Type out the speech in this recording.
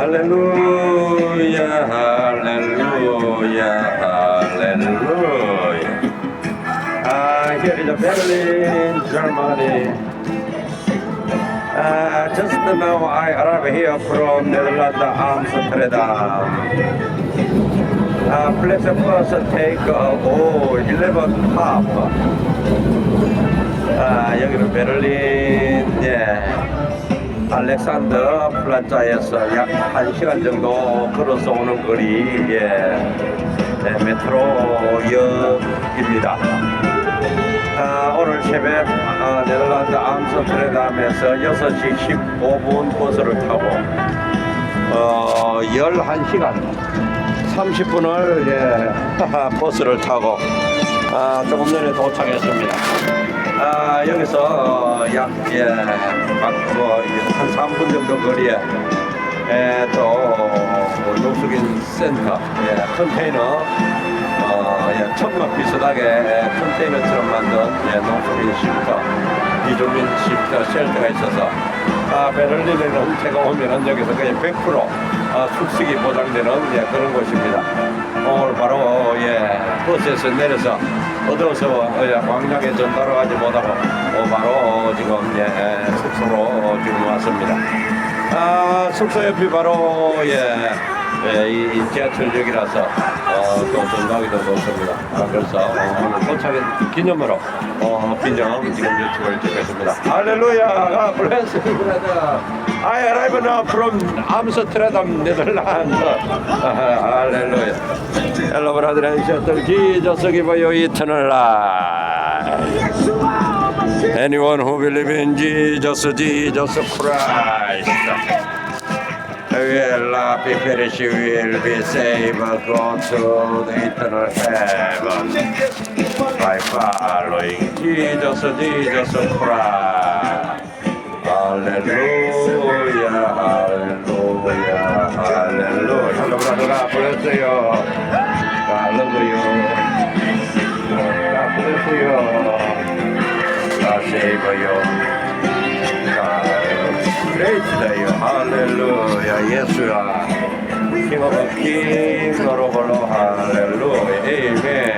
할렐루야 할렐루야 할렐루야 아 here is Berlin Germany uh, just now I arrived here from Netherlands Amsterdam uh, please first take uh, oh 11 half 아, 여기는 베를린, 예. 알렉산더 플라자에서 약 1시간 정도 걸어서 오는 거리, 예. 네, 메트로역입니다. 아, 오늘 새벽 아, 네덜란드 암스테르담에서 6시 15분 버스를 타고 어, 11시간 30분을 예, 버스를 타고 아, 조금 전에 도착했습니다. 아, 여기서 어, 약, 예, 막, 뭐, 이한 3분 정도 거리에 예, 또 농수긴 센터, 예, 컨테이너, 어, 예, 천막 비슷하게 예, 컨테이너처럼 만든 예, 농수긴 쉼터, 이주민 쉼터, 쉘터가 있어서 아, 베를린에는 제가 오면은 여기서 그냥 100% 어, 숙식이 보장되는 예, 그런 곳입니다. 버스에서 내려서 어, 예, 광장에 전달을 하지 못하고 어, 바로 지금 예, 숙소로 지금 왔습니다. 아, 숙소 옆이 바로 예, 예, 이, 이 지하철역이라서 어, 또 전화기도 좋습니다. 아, 그래서 어, 도착의 기념으로 어, 비정 지금 유튜브를 찍겠습니다. 할렐루야, 블레스 브라더. I arrive now from Amsterdam, Netherlands. Hello, brothers and sisters. Jesus give you eternal life. Anyone who believes in Jesus, Jesus Christ, will not be perished, will be saved, go to the eternal heaven by following Jesus, Jesus Christ. Hallelujah, hallelujah, hallelujah. Hello, brother, bless you. セイバよプレイズだよハレルヤイエスはキモキモロホロハレルヤエイメン